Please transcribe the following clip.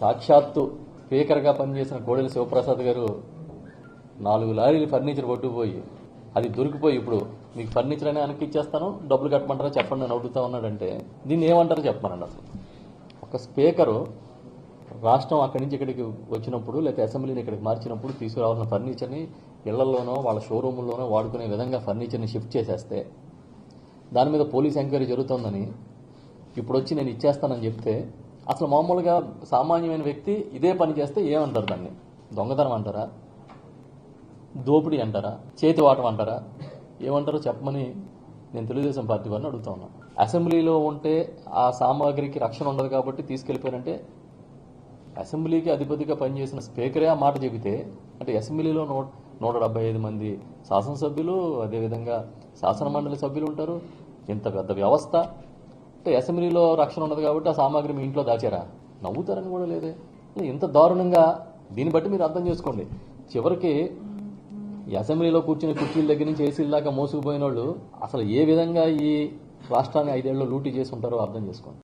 సాక్షాత్తు స్పీకర్గా పనిచేసిన కోడెల శివప్రసాద్ గారు నాలుగు లారీలు ఫర్నిచర్ కొట్టుకుపోయి అది దొరికిపోయి ఇప్పుడు మీకు ఫర్నిచర్ అనే వెనక్కి ఇచ్చేస్తాను డబ్బులు కట్టమంటారా చెప్పండి నేను అడుగుతా ఉన్నాడంటే దీన్ని ఏమంటారో చెప్పమనండి అసలు. ఒక స్పీకరు రాష్ట్రం అక్కడి నుంచి ఇక్కడికి వచ్చినప్పుడు లేకపోతే అసెంబ్లీని ఇక్కడికి మార్చినప్పుడు తీసుకురావాల్సిన ఫర్నిచర్ని ఇళ్ళలోనో వాళ్ళ షోరూముల్లోనో వాడుకునే విధంగా ఫర్నిచర్ని షిఫ్ట్ చేసేస్తే దాని మీద పోలీస్ ఎంక్వైరీ జరుగుతోందని ఇప్పుడు వచ్చి నేను ఇచ్చేస్తానని చెప్తే అసలు మామూలుగా సామాన్యమైన వ్యక్తి ఇదే పని చేస్తే ఏమంటారు దాన్ని? దొంగతనం అంటారా? దోపిడీ అంటారా? చేతి వాటం అంటారా? ఏమంటారో చెప్పమని నేను తెలుగుదేశం పార్టీ వారిని అడుగుతా ఉన్నా. అసెంబ్లీలో ఉంటే ఆ సామాగ్రికి రక్షణ ఉండదు కాబట్టి తీసుకెళ్ళిపోయారంటే అసెంబ్లీకి అధిపతిగా పనిచేసిన స్పీకరే ఆ మాట చెబితే అంటే అసెంబ్లీలో నూట నూట డెబ్బై ఐదు మంది శాసనసభ్యులు అదేవిధంగా శాసన మండలి సభ్యులు ఉంటారు. ఇంత పెద్ద వ్యవస్థ. అంటే అసెంబ్లీలో రక్షణ ఉండదు కాబట్టి ఆ సామాగ్రి మీ ఇంట్లో దాచారా? నవ్వుతారని కూడా లేదే. ఇంత దారుణంగా దీన్ని బట్టి మీరు అర్థం చేసుకోండి. చివరికి అసెంబ్లీలో కూర్చుని కుర్చీల దగ్గర నుంచి ఏసీల దాకా మోసుకుపోయిన వాళ్ళు అసలు ఏ విధంగా ఈ రాష్ట్రాన్ని ఐదేళ్ళు లూటీ చేసి ఉంటారో అర్థం చేసుకోండి.